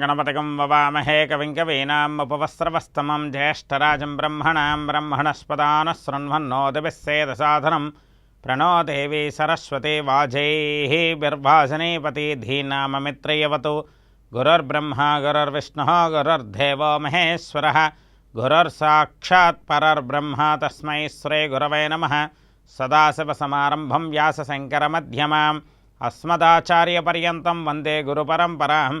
गणपतिकं ववामहे कविङ्कवीनाम् उपवस्त्रवस्तमं ज्येष्ठराजं ब्रह्मणां ब्रह्मणस्पदानः शृण्वन्नो दिविस्सेदसाधनं प्रणो देवी सरस्वती वाजैः बिर्भासनेपति धीनाममित्रयवतु गुरुर्ब्रह्मा, गुरुर्विष्णुः, गुरुर्देवो महेश्वरः, गुरुर्साक्षात् परर्ब्रह्म तस्मै श्रीगुरवे नमः। सदाशिवसमारम्भं व्यासशङ्करमध्यमाम्, अस्मदाचार्यपर्यन्तं वंदे गुरुपरम्परां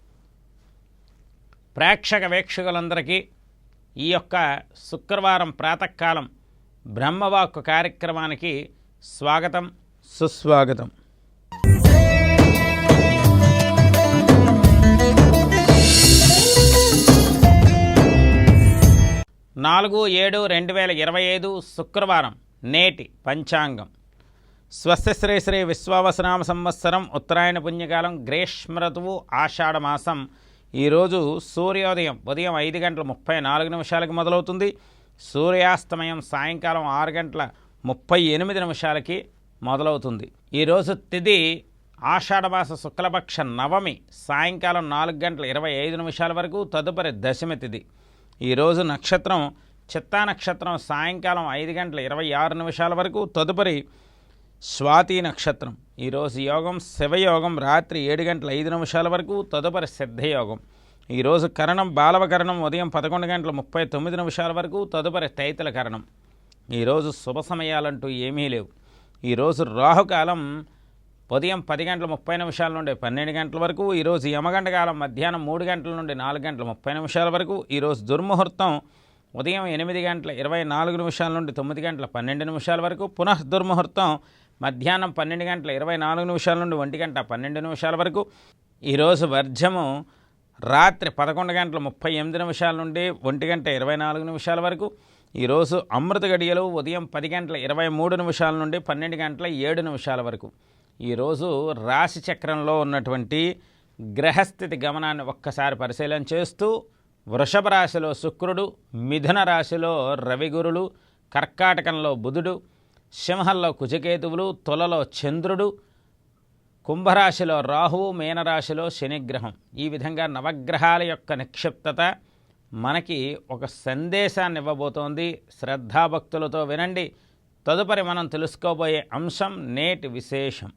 ప్రేక్షక వీక్షకులందరికీ ఈ యొక్క శుక్రవారం ప్రాతకాలం బ్రహ్మవాక్కు కార్యక్రమానికి స్వాగతం సుస్వాగతం. నాలుగు ఏడు రెండు వేల ఇరవై ఐదు శుక్రవారం నేటి పంచాంగం. స్వస్తి శ్రీ శ్రీ విశ్వావసనామ సంవత్సరం ఉత్తరాయణ పుణ్యకాలం గ్రీష్మ ఋతువు ఆషాఢమాసం ఈరోజు సూర్యోదయం ఉదయం ఐదు గంటల ముప్పై నాలుగు నిమిషాలకి మొదలవుతుంది. సూర్యాస్తమయం సాయంకాలం ఆరు గంటల ముప్పై ఎనిమిది నిమిషాలకి మొదలవుతుంది. ఈరోజు తిథి ఆషాఢమాస శుక్లపక్ష నవమి సాయంకాలం నాలుగు గంటల ఇరవై ఐదు నిమిషాల వరకు తదుపరి దశమి తిథి ఈరోజు నక్షత్రం చిత్తా నక్షత్రం సాయంకాలం ఐదు గంటల ఇరవై ఆరు నిమిషాల వరకు తదుపరి స్వాతి నక్షత్రం. ఈరోజు యోగం శివయోగం రాత్రి ఏడు గంటల ఐదు నిమిషాల వరకు తదుపరి సిద్ధయోగం. ఈరోజు కరణం బాలవకరణం ఉదయం పదకొండు గంటల ముప్పై తొమ్మిది నిమిషాల వరకు తదుపరి తైతల కరణం. ఈరోజు శుభ సమయాలంటూ ఏమీ లేవు. ఈరోజు రాహుకాలం ఉదయం పది గంటల ముప్పై నిమిషాల నుండి పన్నెండు గంటల వరకు ఈరోజు యమగంట కాలం మధ్యాహ్నం మూడు గంటల నుండి నాలుగు గంటల ముప్పై నిమిషాల వరకు ఈరోజు దుర్ముహూర్తం ఉదయం ఎనిమిది గంటల ఇరవై నాలుగు నిమిషాల నుండి తొమ్మిది గంటల పన్నెండు నిమిషాల వరకు పునః దుర్ముహూర్తం మధ్యాహ్నం పన్నెండు గంటల ఇరవై నాలుగు నిమిషాల నుండి ఒంటి గంట పన్నెండు నిమిషాల వరకు. ఈరోజు వర్జము రాత్రి పదకొండు గంటల ముప్పై ఎనిమిది నిమిషాల నుండి ఒంటి గంట ఇరవై నాలుగు నిమిషాల వరకు. ఈరోజు అమృత గడియలు ఉదయం పది గంటల ఇరవై మూడు నిమిషాల నుండి పన్నెండు గంటల ఏడు నిమిషాల వరకు. ఈరోజు రాశి చక్రంలో ఉన్నటువంటి గ్రహస్థితి గమనాన్ని ఒక్కసారి పరిశీలన చేస్తూ వృషభ రాశిలో శుక్రుడు మిథున రాశిలో రవిగురులు కర్కాటకంలో బుధుడు సింహంలో కుజకేతువులు తులలో చంద్రుడు కుంభరాశిలో రాహువు మీనరాశిలో శనిగ్రహం. ఈ విధంగా నవగ్రహాల యొక్క నిక్షిప్తత మనకి ఒక సందేశాన్ని ఇవ్వబోతోంది. శ్రద్ధాభక్తులతో వినండి. తదుపరి మనం తెలుసుకోబోయే అంశం నేటి విశేషం.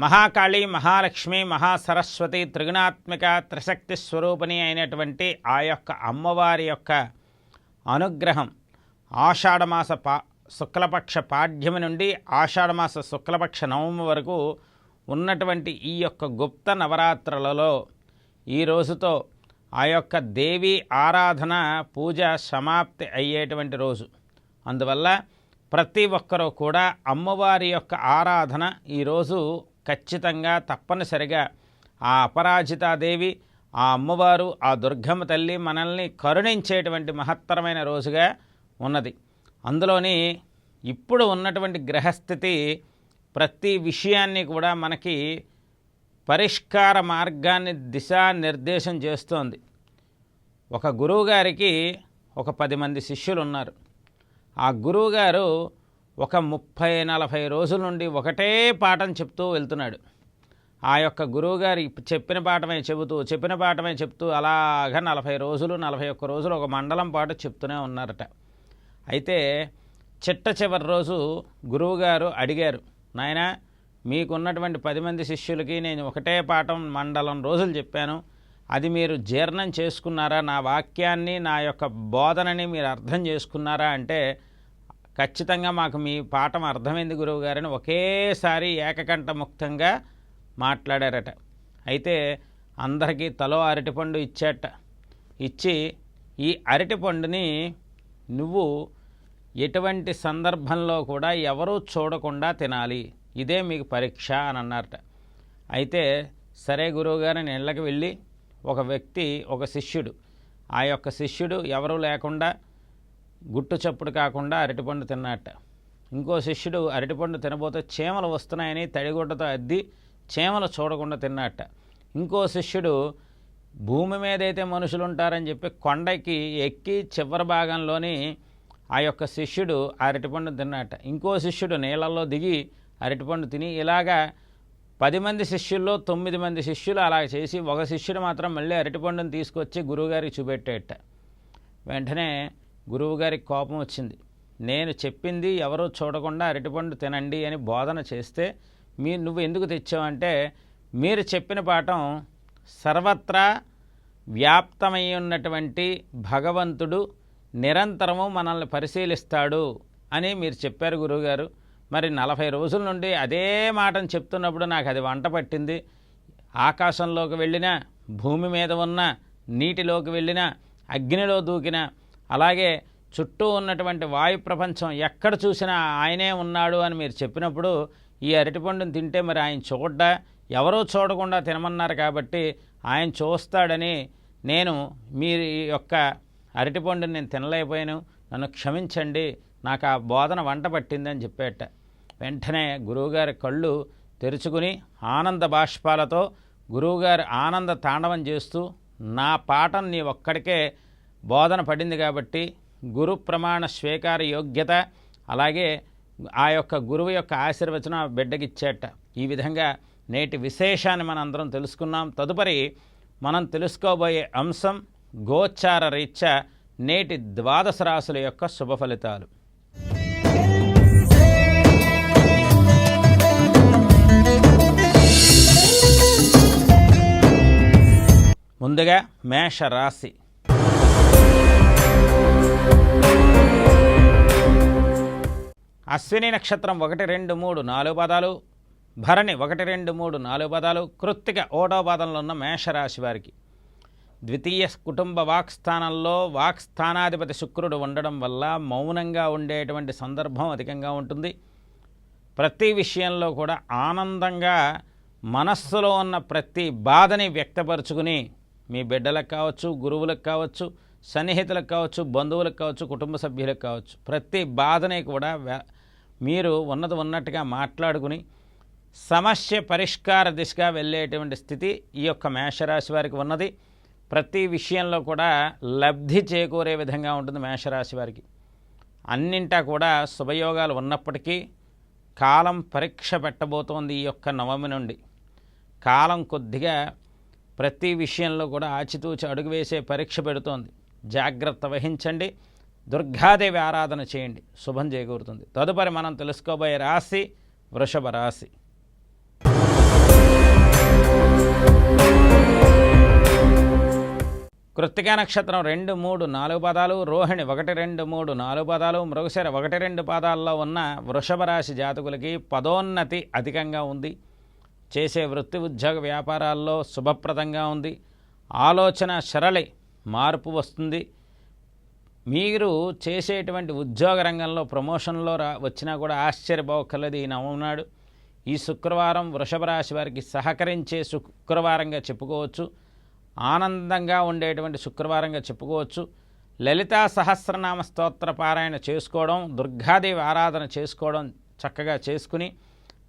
మహాకాళి మహాలక్ష్మి మహాసరస్వతి త్రిగుణాత్మిక త్రిశక్తి స్వరూపిణి అయినటువంటి ఆ యొక్క అమ్మవారి యొక్క అనుగ్రహం ఆషాఢమాస పా శుక్లపక్ష పాఠ్యమి నుండి ఆషాఢమాస శుక్లపక్ష నవమి వరకు ఉన్నటువంటి ఈ యొక్క గుప్త నవరాత్రులలో ఈ రోజుతో ఆ యొక్క దేవి ఆరాధన పూజ సమాప్తి అయ్యేటువంటి రోజు. అందువల్ల ప్రతి ఒక్కరూ కూడా అమ్మవారి యొక్క ఆరాధన ఈరోజు ఖచ్చితంగా తప్పనిసరిగా ఆ అపరాజితాదేవి ఆ అమ్మవారు ఆ దుర్గమ్మ తల్లి మనల్ని కరుణించేటువంటి మహత్తరమైన రోజుగా ఉన్నది. అందులోని ఇప్పుడు ఉన్నటువంటి గ్రహస్థితి ప్రతి విషయాన్ని కూడా మనకి పరిష్కార మార్గాన్ని దిశానిర్దేశం చేస్తోంది. ఒక గురువుగారికి ఒక పది మంది శిష్యులు ఉన్నారు. ఆ గురువుగారు ఒక ముప్పై నలభై రోజుల నుండి ఒకటే పాఠం చెప్తూ వెళ్తున్నాడు. ఆ యొక్క గురువుగారి చెప్పిన పాఠమే చెబుతూ చెప్పిన పాఠమే చెప్తూ అలాగ నలభై రోజులు నలభై ఒక్క రోజులు ఒక మండలం పాటు చెప్తూనే ఉన్నారట. అయితే చిట్ట చివరి రోజు గురువుగారు అడిగారు నాయన మీకున్నటువంటి పది మంది శిష్యులకి నేను ఒకటే పాఠం మండలం రోజులు చెప్పాను. అది మీరు జీర్ణం చేసుకున్నారా? నా వాక్యాన్ని నా యొక్క బోధనని మీరు అర్థం చేసుకున్నారా? అంటే ఖచ్చితంగా మాకు మీ పాఠం అర్థమైంది గురువు గారని ఒకేసారి ఏకకంఠముక్తంగా మాట్లాడారట. అయితే అందరికీ తలో అరటిపండు ఇచ్చేట. ఇచ్చి ఈ అరటిపండుని నువ్వు ఎటువంటి సందర్భంలో కూడా ఎవరూ చూడకుండా తినాలి. ఇదే మీకు పరీక్ష అని అన్నారట. అయితే సరే గురువుగారు నేను ఇళ్ళకి వెళ్ళి ఒక వ్యక్తి ఒక శిష్యుడు ఆ యొక్క శిష్యుడు ఎవరూ లేకుండా గుట్టు చప్పుడు కాకుండా అరటిపండు తిన్నట్ట. ఇంకో శిష్యుడు అరటిపండు తినబోతే చీమలు వస్తున్నాయని తడిగుడ్డతో అద్ది చీమలు చూడకుండా తిన్నట్ట. ఇంకో శిష్యుడు భూమి మీద అయితే మనుషులు ఉంటారని చెప్పి కొండకి ఎక్కి చివరి భాగంలోని ఆ యొక్క శిష్యుడు అరటిపండు తిన్నట్ట. ఇంకో శిష్యుడు నీళ్ళల్లో దిగి అరటిపండు తిని ఇలాగా పది మంది శిష్యుల్లో తొమ్మిది మంది శిష్యులు అలా చేసి ఒక శిష్యుడు మాత్రం మళ్ళీ అరటిపండుని తీసుకొచ్చి గురువుగారికి చూపెట్టేట. వెంటనే గురువుగారికి కోపం వచ్చింది. నేను చెప్పింది ఎవరూ చూడకుండా అరటిపండు తినండి అని బోధన చేస్తే మీ నువ్వు ఎందుకు తెచ్చావంటే మీరు చెప్పిన పాఠం సర్వత్రా వ్యాప్తమై ఉన్నటువంటి భగవంతుడు నిరంతరము మనల్ని పరిశీలిస్తాడు అని మీరు చెప్పారు గురువుగారు. మరి నలభై రోజుల నుండి అదే మాటను చెప్తున్నప్పుడు నాకు అది వంట పట్టింది. ఆకాశంలోకి వెళ్ళినా భూమి మీద ఉన్న నీటిలోకి వెళ్ళినా అగ్నిలో దూకినా అలాగే చుట్టూ ఉన్నటువంటి వాయు ప్రపంచం ఎక్కడ చూసినా ఆయనే ఉన్నాడు అని మీరు చెప్పినప్పుడు ఈ అరటిపండుని తింటే మరి ఆయన చూడ్డా? ఎవరూ చూడకుండా తినమన్నారు కాబట్టి ఆయన చూస్తాడని నేను మీ యొక్క అరటిపండుని నేను తినలేకపోయాను. నన్ను క్షమించండి. నాకు ఆ బోధన వంట పట్టిందని చెప్పేట. వెంటనే గురువుగారి కళ్ళు తెరుచుకుని ఆనంద బాష్పాలతో గురువుగారు ఆనంద తాండవం చేస్తూ నా పాఠం నీ ఒక్కడికే బోధన పడింది కాబట్టి గురు ప్రమాణ స్వీకార యోగ్యత అలాగే ఆ యొక్క గురువు యొక్క ఆశీర్వచనం ఆ బిడ్డకిచ్చేట ఈ విధంగా నేటి విశేషాన్ని మనం అందరం తెలుసుకున్నాం. తదుపరి మనం తెలుసుకోబోయే అంశం గోచార రీత్యా నేటి ద్వాదశ రాశుల యొక్క శుభ ఫలితాలు. ముందుగా మేష అశ్విని నక్షత్రం ఒకటి రెండు మూడు నాలుగు పదాలు భరణి ఒకటి రెండు మూడు నాలుగు పదాలు కృత్తిక ఓటో పదంలో ఉన్న మేషరాశి వారికి. ద్వితీయ కుటుంబ వాక్స్థానంలో వాక్స్థానాధిపతి శుక్రుడు ఉండడం వల్ల మౌనంగా ఉండేటువంటి సందర్భం అధికంగా ఉంటుంది. ప్రతి విషయంలో కూడా ఆనందంగా మనస్సులో ఉన్న ప్రతి బాధని వ్యక్తపరుచుకుని మీ బిడ్డలకు కావచ్చు గురువులకు కావచ్చు సన్నిహితులకు కావచ్చు బంధువులకు కావచ్చు కుటుంబ సభ్యులకు కావచ్చు ప్రతి బాధని కూడా మీరు ఉన్నది ఉన్నట్టుగా మాట్లాడుకుని సమస్య పరిష్కార దిశగా వెళ్ళేటువంటి స్థితి ఈ యొక్క మేషరాశి వారికి ఉన్నది. ప్రతి విషయంలో కూడా లబ్ధి చేకూరే విధంగా ఉంటుంది మేషరాశి వారికి. అన్నింటా కూడా శుభయోగాలు ఉన్నప్పటికీ కాలం పరీక్ష పెట్టబోతోంది ఈ యొక్క నవమి నుండి. కాలం కొద్దిగా ప్రతి విషయంలో కూడా ఆచితూచి అడుగు వేసే పరీక్ష పెడుతోంది. జాగ్రత్త వహించండి. దుర్గాదేవి ఆరాధన చేయండి. శుభం చేకూరుతుంది. తదుపరి మనం తెలుసుకోబోయే రాశి వృషభ రాశి. కృత్తికా నక్షత్రం రెండు మూడు నాలుగు పదాలు రోహిణి ఒకటి రెండు మూడు నాలుగు పదాలు మృగశిర ఒకటి రెండు పాదాల్లో ఉన్న వృషభ రాశి జాతకులకి పదోన్నతి అధికంగా ఉంది. చేసే వృత్తి ఉద్యోగ వ్యాపారాల్లో శుభప్రదంగా ఉంది. ఆలోచన సరళి మార్పు వస్తుంది. మీరు చేసేటువంటి ఉద్యోగ రంగంలో ప్రమోషన్లో రా వచ్చినా కూడా ఆశ్చర్యపోకర్లేదు ఈ నవనాడు ఈ శుక్రవారం వృషభ రాశి వారికి సహకరించే శుక్రవారంగా చెప్పుకోవచ్చు. ఆనందంగా ఉండేటువంటి శుక్రవారంగా చెప్పుకోవచ్చు. లలితా సహస్రనామ స్తోత్ర పారాయణ చేసుకోవడం దుర్గాదేవి ఆరాధన చేసుకోవడం చక్కగా చేసుకుని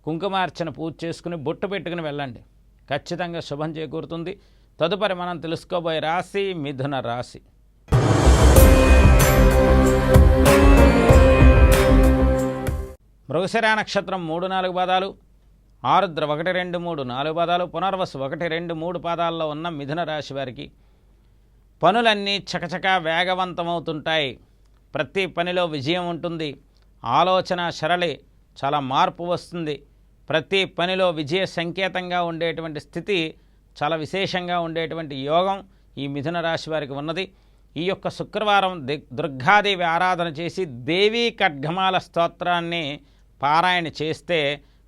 కుంకుమార్చన పూజ చేసుకుని బొట్టు పెట్టుకుని వెళ్ళండి. ఖచ్చితంగా శుభం చేకూరుతుంది. తదుపరి మనం తెలుసుకోబోయే రాశి మిథున రాశి. మృగశిర నక్షత్రం మూడు నాలుగు పాదాలు ఆరుద్ర ఒకటి రెండు మూడు నాలుగు పాదాలు పునర్వసు ఒకటి రెండు మూడు పాదాల్లో ఉన్న మిథున రాశి వారికి పనులన్నీ చకచకా వేగవంతమవుతుంటాయి. ప్రతి పనిలో విజయం ఉంటుంది. ఆలోచన సరళి చాలా మార్పు వస్తుంది. ప్రతి పనిలో విజయ సంకేతంగా ఉండేటువంటి స్థితి చాలా విశేషంగా ఉండేటువంటి యోగం ఈ మిథున రాశి వారికి ఉన్నది. ఈ యొక్క శుక్రవారం దుర్గాదేవి ఆరాధన చేసి దేవీ ఖడ్గమాల స్తోత్రాన్ని పారాయణ చేస్తే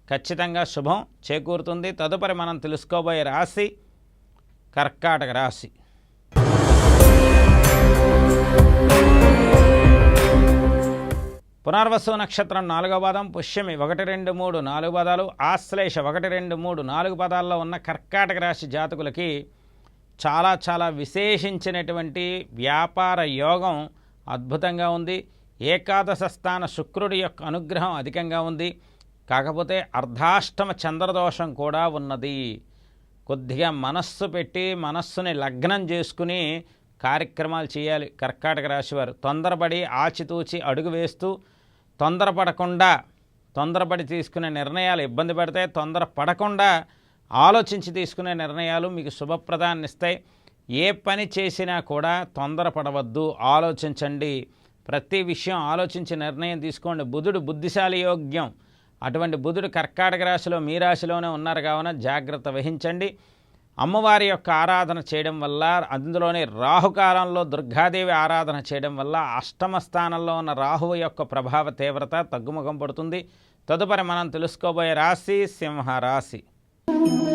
ఖచ్చితంగా శుభం చేకూరుతుంది. తదుపరి మనం తెలుసుకోబోయే రాశి కర్కాటక రాశి. పునర్వసు నక్షత్రం నాలుగో పాదం పుష్యమి ఒకటి రెండు మూడు నాలుగు పదాలు ఆశ్లేష ఒకటి రెండు మూడు నాలుగు పదాల్లో ఉన్న కర్కాటక రాశి జాతకులకి చాలా చాలా విశేషించినటువంటి వ్యాపార యోగం అద్భుతంగా ఉంది. ఏకాదశ స్థాన శుక్రుడి యొక్క అనుగ్రహం అధికంగా ఉంది. కాకపోతే అర్ధాష్టమ చంద్రదోషం కూడా ఉన్నది. కొద్దిగా మనస్సు పెట్టి మనస్సుని లగ్నం చేసుకుని కార్యక్రమాలు చేయాలి. కర్కాటక రాశివారు తొందరపడి ఆచితూచి అడుగు వేస్తూ తొందరపడకుండా తొందరపడి తీసుకునే నిర్ణయాలు ఇబ్బంది పడితే తొందర పడకుండా ఆలోచించి తీసుకునే నిర్ణయాలు మీకు శుభప్రదాన్ని ఇస్తాయి. ఏ పని చేసినా కూడా తొందరపడవద్దు. ఆలోచించండి. ప్రతి విషయం ఆలోచించి నిర్ణయం తీసుకోండి. బుధుడు బుద్ధిశాలి యోగ్యం. అటువంటి బుధుడు కర్కాటక రాశిలో మీ రాశిలోనే ఉన్నారు కావున జాగ్రత్త వహించండి. అమ్మవారి యొక్క ఆరాధన చేయడం వల్ల అందులోనే రాహుకాలంలో దుర్గాదేవి ఆరాధన చేయడం వల్ల అష్టమ స్థానంలో ఉన్న రాహువు యొక్క ప్రభావ తీవ్రత తగ్గుముఖం పడుతుంది. తదుపరి మనం తెలుసుకోబోయే రాశి సింహ రాశి మకా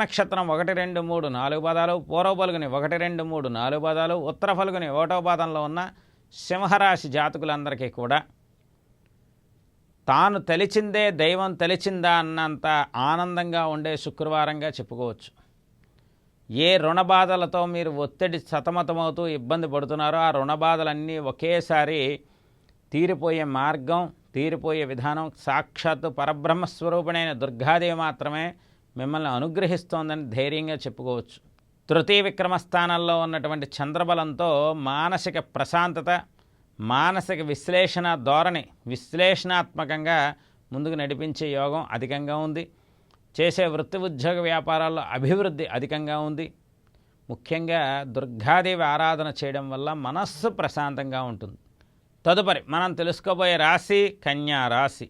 నక్షత్రం ఒకటి రెండు మూడు నాలుగు పదాలు పూర్వ పలుగుని ఒకటి రెండు మూడు నాలుగు పదాలు ఉత్తర పలుగుని ఒకటో పాదంలో ఉన్న సింహరాశి జాతకులందరికీ కూడా తాను తెలిచిందే దైవం తెలిచిందా అన్నంత ఆనందంగా ఉండే శుక్రవారంగా చెప్పుకోవచ్చు. ఏ రుణ బాధలతో మీరు ఒత్తిడి సతమతమవుతూ ఇబ్బంది పడుతున్నారో ఆ రుణ బాధలన్నీ ఒకేసారి తీరిపోయే మార్గం తీరిపోయే విధానం సాక్షాత్తు పరబ్రహ్మస్వరూపుణైన దుర్గాదేవి మాత్రమే మిమ్మల్ని అనుగ్రహిస్తోందని ధైర్యంగా చెప్పుకోవచ్చు. తృతీయ విక్రమస్థానంలో ఉన్నటువంటి చంద్రబలంతో మానసిక ప్రశాంతత మానసిక విశ్లేషణ ధోరణి విశ్లేషణాత్మకంగా ముందుకు నడిపించే యోగం అధికంగా ఉంది. చేసే వృత్తి ఉద్యోగ వ్యాపారాల్లో అభివృద్ధి అధికంగా ఉంది. ముఖ్యంగా దుర్గాదేవి ఆరాధన చేయడం వల్ల మనస్సు ప్రశాంతంగా ఉంటుంది. తదుపరి మనం తెలుసుకోబోయే రాశి కన్యా రాశి.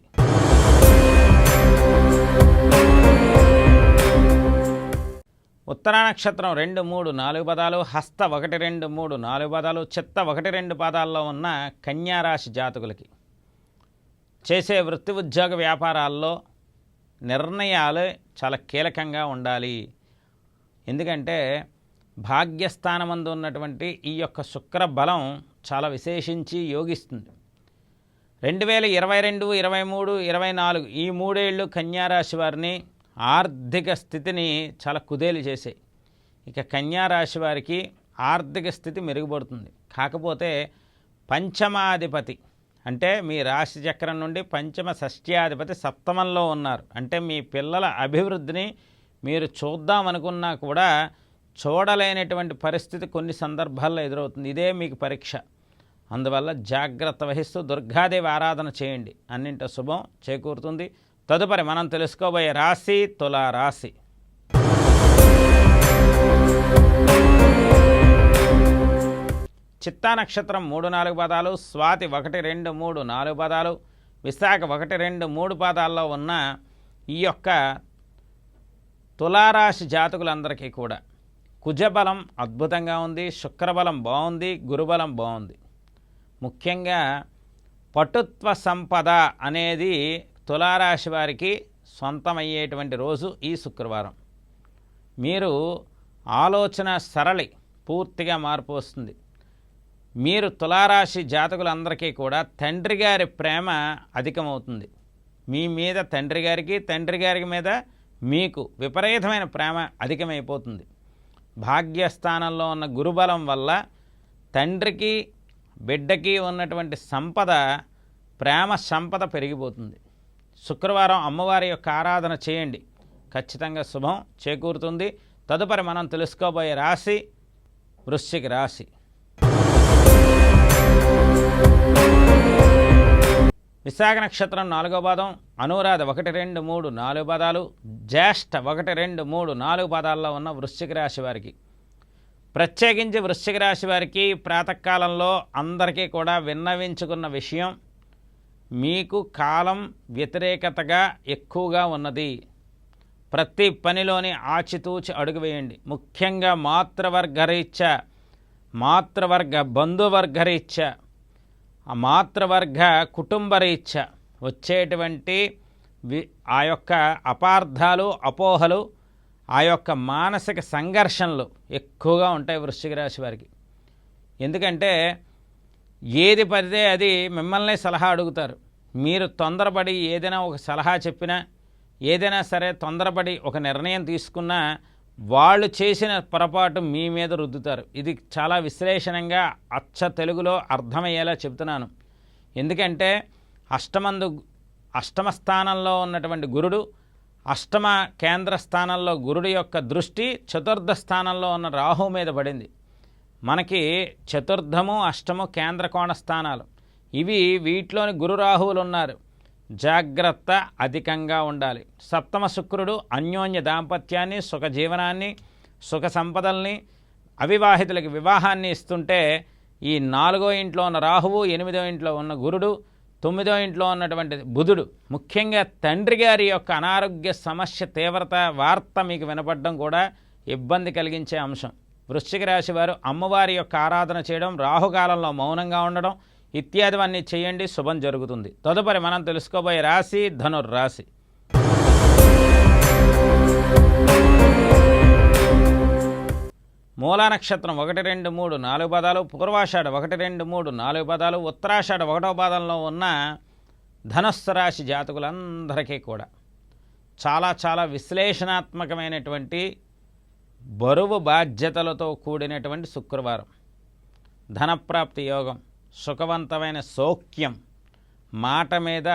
ఉత్తరా నక్షత్రం రెండు మూడు నాలుగు పదాలు హస్త ఒకటి రెండు మూడు నాలుగు పదాలు చిత్త ఒకటి రెండు పదాల్లో ఉన్న కన్యారాశి జాతకులకి. చేసే వృత్తి ఉద్యోగ వ్యాపారాల్లో నిర్ణయాలు చాలా కీలకంగా ఉండాలి. ఎందుకంటే భాగ్యస్థానమందు ఉన్నటువంటి ఈ యొక్క శుక్ర బలం చాలా విశేషించి యోగిస్తుంది. రెండు వేల ఇరవై రెండు ఇరవై మూడు ఇరవై నాలుగు ఈ మూడేళ్ళు కన్యారాశి వారిని ఆర్థిక స్థితిని చాలా కుదేలు చేసాయి. ఇక కన్యారాశి వారికి ఆర్థిక స్థితి మెరుగుపడుతుంది. కాకపోతే పంచమాధిపతి అంటే మీ రాశి చక్రం నుండి పంచమ షష్ట్యాధిపతి సప్తమంలో ఉన్నారు. అంటే మీ పిల్లల అభివృద్ధిని మీరు చూద్దామనుకున్నా కూడా చూడలేనటువంటి పరిస్థితి కొన్ని సందర్భాల్లో ఎదురవుతుంది. ఇదే మీకు పరీక్ష. అందువల్ల జాగ్రత్త వహిస్తూ దుర్గాదేవి ఆరాధన చేయండి. అన్నింట శుభం చేకూరుతుంది. తదుపరి మనం తెలుసుకోబోయే రాశి తుల రాశి. చిత్తా నక్షత్రం మూడు నాలుగు పదాలు స్వాతి ఒకటి రెండు మూడు నాలుగు పదాలు. విశాఖ ఒకటి రెండు మూడు పాదాల్లో ఉన్న ఈ యొక్క తులారాశి జాతకులందరికీ కూడా కుజబలం అద్భుతంగా ఉంది శుక్రబలం బాగుంది గురుబలం బాగుంది. ముఖ్యంగా పటుత్వ సంపద అనేది తులారాశి వారికి సొంతమయ్యేటువంటి రోజు ఈ శుక్రవారం. మీరు ఆలోచన సరళి పూర్తిగా మార్పు వస్తుంది. మీరు తులారాశి జాతకులందరికీ కూడా తండ్రి గారి ప్రేమ అధికమవుతుంది. మీ మీద తండ్రి గారికి తండ్రి గారి మీద మీకు విపరీతమైన ప్రేమ అధికమైపోతుంది. భాగ్యస్థానంలో ఉన్న గురుబలం వల్ల తండ్రికి బిడ్డకి ఉన్నటువంటి సంపద ప్రేమ సంపద పెరిగిపోతుంది. శుక్రవారం అమ్మవారి యొక్క ఆరాధన చేయండి. ఖచ్చితంగా శుభం చేకూరుతుంది. తదుపరి మనం తెలుసుకోబోయే రాశి వృశ్చిక రాశి. విశాఖ నక్షత్రం నాలుగో పాదం అనురాధ ఒకటి రెండు మూడు నాలుగు పదాలు జ్యేష్ఠ ఒకటి రెండు మూడు నాలుగు పదాల్లో ఉన్న వృశ్చిక రాశి వారికి. ప్రత్యేకించి వృశ్చిక రాశి వారికి ప్రాతకాలంలో అందరికీ కూడా విన్నవించుకున్న విషయం మీకు కాలం వ్యతిరేకతగా ఎక్కువగా ఉన్నది. ప్రతి పనిలోని ఆచితూచి అడుగు వేయండి. ముఖ్యంగా మాతృవర్గరీత్యా మాతృవర్గ బంధువర్గరీత్యా ఆ మాతృవర్గ కుటుంబరీత్యా వచ్చేటువంటి వి ఆ యొక్క అపార్థాలు అపోహలు ఆ యొక్క మానసిక సంఘర్షణలు ఎక్కువగా ఉంటాయి వృశ్చిక రాశి వారికి. ఎందుకంటే ఏది పడితే అది మిమ్మల్ని సలహా అడుగుతారు. మీరు తొందరపడి ఏదైనా ఒక సలహా చెప్పినా ఏదైనా సరే తొందరపడి ఒక నిర్ణయం తీసుకున్నా వాళ్ళు చేసిన పొరపాటు మీ మీద రుద్దుతారు. ఇది చాలా విశ్లేషణంగా అచ్చ తెలుగులో అర్థమయ్యేలా చెప్తున్నాను ఎందుకంటే అష్టమందు అష్టమ స్థానంలో ఉన్నటువంటి గురుడు అష్టమ కేంద్ర స్థానంలో గురుడు యొక్క దృష్టి చతుర్థ స్థానంలో ఉన్న రాహు మీద పడింది. మనకి చతుర్థము అష్టము కేంద్ర కోణ స్థానాలు. ఇవి వీటిలోని గురు రాహువులు ఉన్నారు జాగ్రత్త అధికంగా ఉండాలి. సప్తమ శుక్రుడు అన్యోన్య దాంపత్యాన్ని సుఖ జీవనాన్ని సుఖ సంపదల్ని అవివాహితులకి వివాహాన్ని ఇస్తుంటే ఈ నాలుగో ఇంట్లో ఉన్న రాహువు ఎనిమిదో ఇంట్లో ఉన్న గురుడు తొమ్మిదో ఇంట్లో ఉన్నటువంటి బుధుడు ముఖ్యంగా తండ్రి గారి యొక్క అనారోగ్య సమస్య తీవ్రత వార్త మీకు వినపడడం కూడా ఇబ్బంది కలిగించే అంశం. వృశ్చిక రాశి వారు అమ్మవారి యొక్క ఆరాధన చేయడం రాహుకాలంలో మౌనంగా ఉండడం ఇత్యాదివన్నీ చేయండి శుభం జరుగుతుంది. తదుపరి మనం తెలుసుకోబోయే రాశి ధనుర్రాశి. మూలా నక్షత్రం ఒకటి రెండు మూడు నాలుగు పదాలు పూర్వాషాఢ ఒకటి రెండు మూడు నాలుగు పదాలు ఉత్తరాషాఢ ఒకటో పాదంలో ఉన్న ధనస్సు రాశి జాతకులందరికీ కూడా చాలా చాలా విశ్లేషణాత్మకమైనటువంటి బరువు బాధ్యతలతో కూడినటువంటి శుక్రవారం. ధనప్రాప్తి యోగం సుఖవంతమైన సౌఖ్యం మాట మీద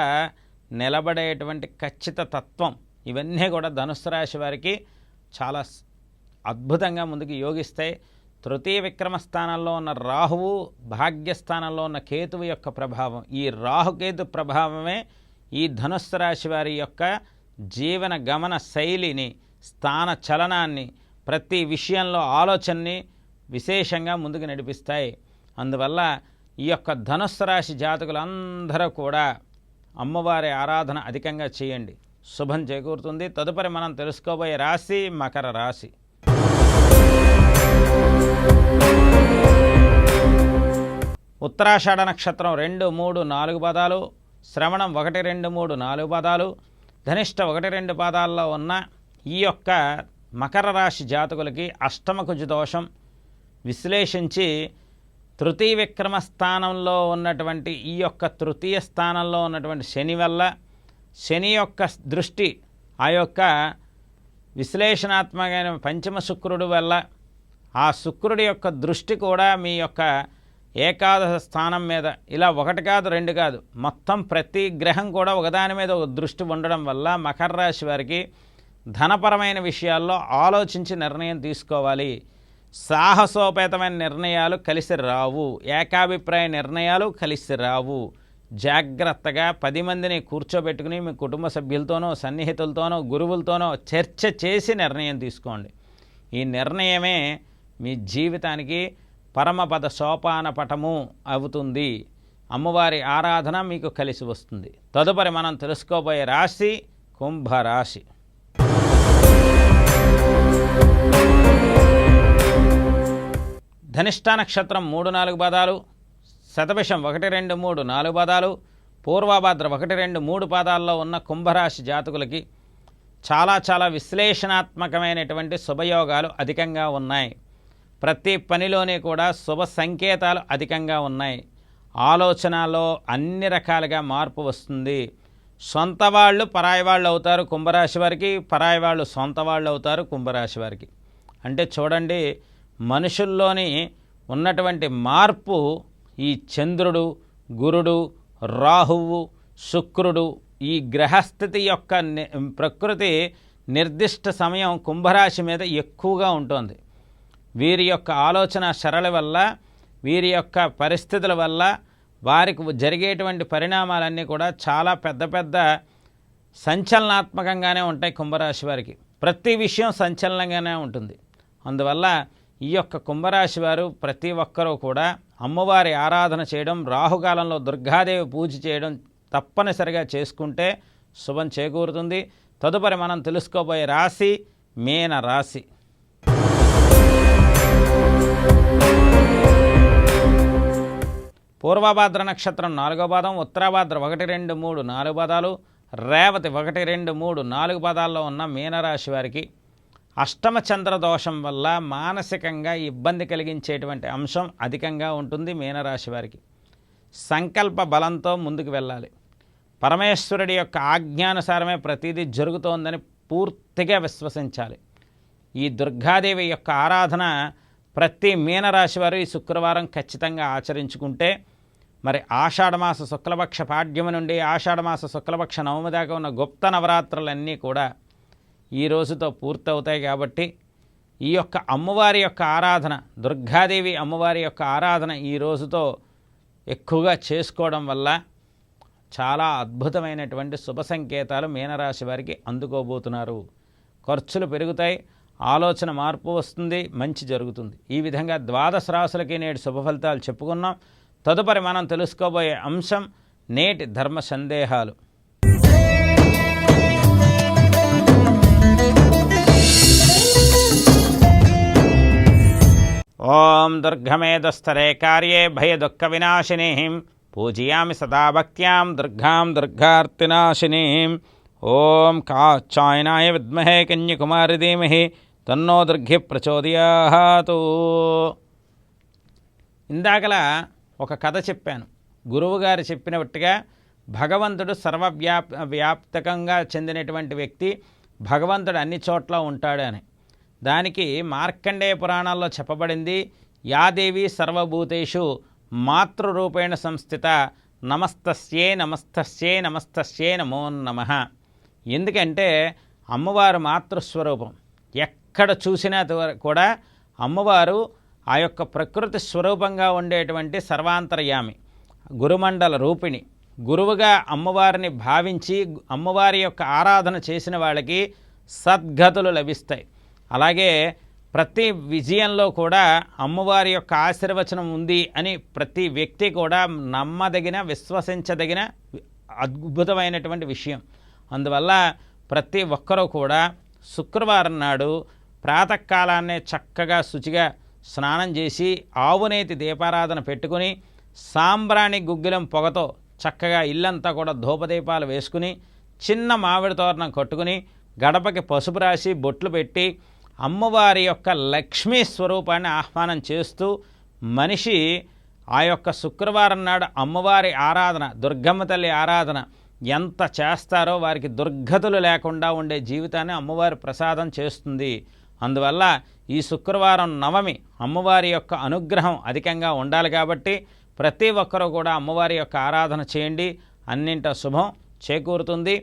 నిలబడేటువంటి ఖచ్చిత తత్వం ఇవన్నీ కూడా ధనుసు రాశి వారికి చాలా అద్భుతంగా ముందుకు యోగిస్తాయి. తృతీయ విక్రమ స్థానంలో ఉన్న రాహువు భాగ్యస్థానంలో ఉన్న కేతువు యొక్క ప్రభావం. ఈ రాహుకేతు ప్రభావమే ఈ ధనుస్సు రాశి వారి యొక్క జీవన గమన శైలిని స్థాన చలనాన్ని ప్రతి విషయంలో ఆలోచనని విశేషంగా ముందుకు నడిపిస్తాయి. అందువల్ల ఈ యొక్క ధనుస్సు రాశి జాతకులందరూ కూడా అమ్మవారి ఆరాధన అధికంగా చేయండి. శుభం చేకూరుతుంది. తదుపరి మనం తెలుసుకోబోయే రాశి మకర రాశి. ఉత్తరాషాఢ నక్షత్రం రెండు మూడు నాలుగు పదాలు శ్రవణం ఒకటి రెండు మూడు నాలుగు పదాలు ధనిష్ట ఒకటి రెండు పాదాల్లో ఉన్న ఈ యొక్క మకర రాశి జాతకులకి అష్టమ కుజ దోషం విశ్లేషించి తృతీయ విక్రమ స్థానంలో ఉన్నటువంటి ఈ యొక్క తృతీయ స్థానంలో ఉన్నటువంటి శని వల్ల శని యొక్క దృష్టి ఆ యొక్క విశ్లేషణాత్మకమైన పంచమ శుక్రుడు వల్ల ఆ శుక్రుడి యొక్క దృష్టి కూడా మీ యొక్క ఏకాదశ స్థానం మీద ఇలా ఒకటి కాదు రెండు కాదు మొత్తం ప్రతి గ్రహం కూడా ఒకదాని మీద ఒక దృష్టి ఉండడం వల్ల మకర రాశి వారికి ధనపరమైన విషయాల్లో ఆలోచించి నిర్ణయం తీసుకోవాలి. సాహసోపేతమైన నిర్ణయాలు కలిసి రావు. ఏకాభిప్రాయ నిర్ణయాలు కలిసి రావు. జాగ్రత్తగా పది మందిని కూర్చోబెట్టుకుని మీ కుటుంబ సభ్యులతోనో సన్నిహితులతోనో గురువులతోనో చర్చ చేసి నిర్ణయం తీసుకోండి. ఈ నిర్ణయమే మీ జీవితానికి పరమపద సోపాన పటము అవుతుంది. అమ్మవారి ఆరాధన మీకు కలిసి వస్తుంది. తదుపరి మనం తెలుసుకోబోయే రాశి కుంభరాశి. ధనిష్ట నక్షత్రం మూడు నాలుగు పదాలు శతభిషం ఒకటి రెండు మూడు నాలుగు పదాలు పూర్వభద్ర ఒకటి రెండు మూడు పాదాల్లో ఉన్న కుంభరాశి జాతకులకి చాలా చాలా విశ్లేషణాత్మకమైనటువంటి శుభయోగాలు అధికంగా ఉన్నాయి. ప్రతి పనిలోనే కూడా శుభ సంకేతాలు అధికంగా ఉన్నాయి. ఆలోచనలో అన్ని రకాలుగా మార్పు వస్తుంది. సొంత వాళ్ళు పరాయి వాళ్ళు అవుతారు కుంభరాశి వారికి పరాయి వాళ్ళు సొంత వాళ్ళు అవుతారు కుంభరాశి వారికి. అంటే చూడండి మనుషుల్లోని ఉన్నటువంటి మార్పు ఈ చంద్రుడు గురుడు రాహువు శుక్రుడు ఈ గ్రహస్థితి యొక్క ప్రకృతి నిర్దిష్ట సమయం కుంభరాశి మీద ఎక్కువగా ఉంటుంది. వీరి యొక్క ఆలోచన సరళ వల్ల వీరి యొక్క పరిస్థితుల వల్ల వారికి జరిగేటువంటి పరిణామాలన్నీ కూడా చాలా పెద్ద పెద్ద సంచలనాత్మకంగానే ఉంటాయి కుంభరాశి వారికి. ప్రతి విషయం సంచలనంగానే ఉంటుంది. అందువల్ల ఈ యొక్క కుంభరాశి వారు ప్రతి ఒక్కరూ కూడా అమ్మవారి ఆరాధన చేయడం రాహుకాలంలో దుర్గాదేవి పూజ చేయడం తప్పనిసరిగా చేసుకుంటే శుభం చేకూరుతుంది. తదుపరి మనం తెలుసుకోబోయే రాశి మేన రాశి. పూర్వభాద్ర నక్షత్రం నాలుగో పాదం ఉత్తరాభాద్ర ఒకటి రెండు మూడు నాలుగు పదాలు రేవతి ఒకటి రెండు మూడు నాలుగు పదాల్లో ఉన్న మీనరాశి వారికి అష్టమ చంద్ర దోషం వల్ల మానసికంగా ఇబ్బంది కలిగించేటువంటి అంశం అధికంగా ఉంటుంది మీనరాశి వారికి. సంకల్ప బలంతో ముందుకు వెళ్ళాలి. పరమేశ్వరుడి యొక్క ఆజ్ఞానుసారమే ప్రతిదీ జరుగుతోందని పూర్తిగా విశ్వసించాలి. ఈ దుర్గాదేవి యొక్క ఆరాధన ప్రతి మీనరాశి వారు ఈ శుక్రవారం ఖచ్చితంగా ఆచరించుకుంటే మరి ఆషాఢమాస శుక్లపక్ష పాడ్యము నుండి ఆషాఢమాస శుక్లపక్ష నవమి దాకా ఉన్న గుప్త నవరాత్రులన్నీ కూడా ఈ రోజుతో పూర్తవుతాయి కాబట్టి ఈ యొక్క అమ్మవారి యొక్క ఆరాధన దుర్గాదేవి అమ్మవారి యొక్క ఆరాధన ఈ రోజుతో ఎక్కువగా చేసుకోవడం వల్ల చాలా అద్భుతమైనటువంటి శుభ సంకేతాలు మీనరాశి వారికి అందుకోబోతున్నారు. ఖర్చులు పెరుగుతాయి ఆలోచన మార్పు వస్తుంది మంచి జరుగుతుంది. ఈ విధంగా ద్వాదశ రాశులకి నేటి శుభ ఫలితాలు చెప్పుకున్నాం. తదుపరి మనం తెలుసుకోబోయే అంశం నేటి ధర్మ సందేహాలు. ఓం దుర్గమేదస్థరే కార్యే భయదుఃఖ వినాశిని పూజయామి సదా భక్త్యాం దుర్గాం దుర్గార్తినాశిని. ఓం కాచాయనాయ విద్మహే కన్యకుమారి ధీమహి. తన్నో దుర్ఘి ప్రచోదయాతు ఇందాకల ఒక కథ చెప్పాను. గురువుగారు చెప్పినట్టుగా భగవంతుడు సర్వవ్యాప్ వ్యాప్తకంగా చెందినటువంటి వ్యక్తి భగవంతుడు అన్ని చోట్ల ఉంటాడు అని దానికి మార్కండేయ పురాణాల్లో చెప్పబడింది యాదేవి సర్వభూతేషు మాతృరూపేణ సంస్థిత నమస్తస్యే నమస్తస్యే నమస్తస్యే నమో నమ. ఎందుకంటే అమ్మవారు మాతృస్వరూపం. ఎక్కడ చూసినా త- కూడా అమ్మవారు ఆ యొక్క ప్రకృతి స్వరూపంగా ఉండేటువంటి సర్వాంతర్యామి గురుమండల రూపిణి. గురువుగా అమ్మవారిని భావించి అమ్మవారి యొక్క ఆరాధన చేసిన వాళ్ళకి సద్గతులు లభిస్తాయి. అలాగే ప్రతి విజయంలో కూడా అమ్మవారి యొక్క ఆశీర్వచనం ఉంది అని ప్రతి వ్యక్తి కూడా నమ్మదగిన విశ్వసించదగిన అద్భుతమైనటువంటి విషయం. అందువల్ల ప్రతి ఒక్కరూ కూడా శుక్రవారం నాడు ప్రాతకాలాన్నే చక్కగా శుచిగా స్నానం చేసి ఆవునేతి దీపారాధన పెట్టుకుని సాంబ్రాణి గుగ్గిలం పొగతో చక్కగా ఇల్లంతా కూడా ధూపదీపాలు వేసుకుని చిన్న మామిడి తోరణం కట్టుకుని గడపకి పసుపు రాసి బొట్లు పెట్టి అమ్మవారి యొక్క లక్ష్మీ స్వరూపాన్ని ఆహ్వానం చేస్తూ మనిషి ఆ యొక్క శుక్రవారం నాడు అమ్మవారి ఆరాధన దుర్గమ్మ తల్లి ఆరాధన ఎంత చేస్తారో వారికి దుర్గతులు లేకుండా ఉండే జీవితాన్ని అమ్మవారి ప్రసాదం చేస్తుంది. అందువల్ల ఈ శుక్రవారం నవమి అమ్మవారి యొక్క అనుగ్రహం అధికంగా ఉండాలి కాబట్టి ప్రతి ఒక్కరూ కూడా అమ్మవారి యొక్క ఆరాధన చేయండి. అన్నింట శుభం చేకూరుతుంది.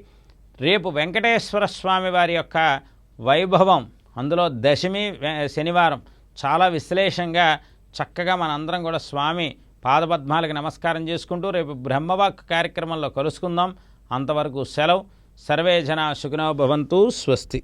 రేపు వెంకటేశ్వర స్వామి వారి యొక్క వైభవం అందులో దశమి శనివారం చాలా విశ్లేషంగా చక్కగా మనందరం కూడా స్వామి పాదపద్మాలకు నమస్కారం చేసుకుంటూ రేపు బ్రహ్మవాక్ కార్యక్రమంలో కలుసుకుందాం. అంతవరకు సెలవు. సర్వే జన సుఖినో భవంతు స్వస్తి.